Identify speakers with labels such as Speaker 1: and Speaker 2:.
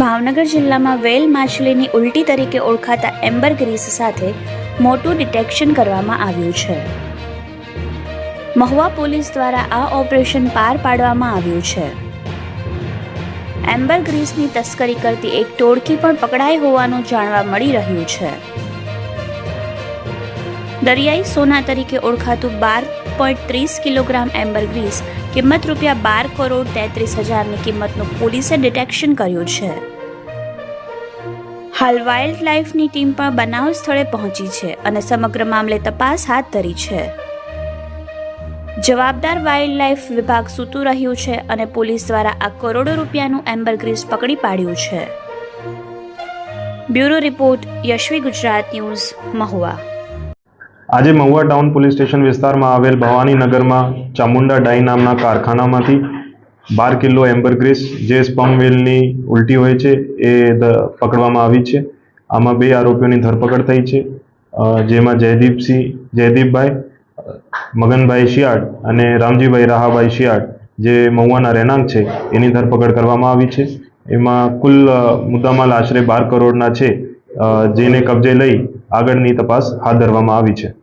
Speaker 1: ભાવનગર જિલ્લામાં વેલ માછલીની ઉલટી તરીકે ઓળખાતા એમ્બર ગ્રીસ સાથે મોટું ડિટેક્શન કરવામાં આવ્યું છે. મહુવા પોલીસ દ્વારા આ ઓપરેશન પાર પાડવામાં આવ્યું છે. એમ્બર ગ્રીસની તસ્કરી કરતી એક ટોળકી પણ પકડાઈ હોવાનું જાણવા મળી રહ્યું છે. દરિયાઈ સોના તરીકે ઓળખાતું બાર પોઈન્ટ ત્રીસ કિલોગ્રામ એમ્બર ગ્રીસ, કિંમત રૂપિયા બાર કરોડ તેત્રીસ હજારની કિંમતનું પોલીસે ડિટેક્શન કર્યું છે. હાલ વાઇલ્ડ લાઈફની ટીમ પણ બનાવ સ્થળે પહોંચી છે અને સમગ્ર મામલે તપાસ હાથ ધરી છે. જવાબદાર વાઇલ્ડ લાઈફ વિભાગ સૂતું રહ્યું છે અને પોલીસ દ્વારા આ કરોડો રૂપિયાનું એમ્બર ગ્રીસ પકડી પાડ્યું છે. Bureau report, Yashvi Gujarat news, Mahuva.
Speaker 2: આજે મહુવા ટાઉન પોલીસ સ્ટેશન વિસ્તારમાં આવેલ ભવાનીનગરમાં ચામુંડા ડાઈ નામના કારખાનામાંથી બાર કિલો એમ્બરગ્રીસ જે સ્પમ વેલની ઉલટી હોય છે, એ પકડવામાં આવી છે. આમાં બે આરોપીઓની ધરપકડ થઈ છે. જેમાં જયદીપસિંહ જયદીપભાઈ, મગનભાઈ શિયાળ અને રામજીભાઈ રાહાભાઈ શિયાળ, જે મહુવાના રહેણાંક છે, એની ધરપકડ કરવામાં આવી છે. એમાં કુલ મુદ્દામાલ આશરે બાર કરોડના છે. જેને કબજે લઈ આગળની તપાસ હાથ ધરવામાં આવી છે.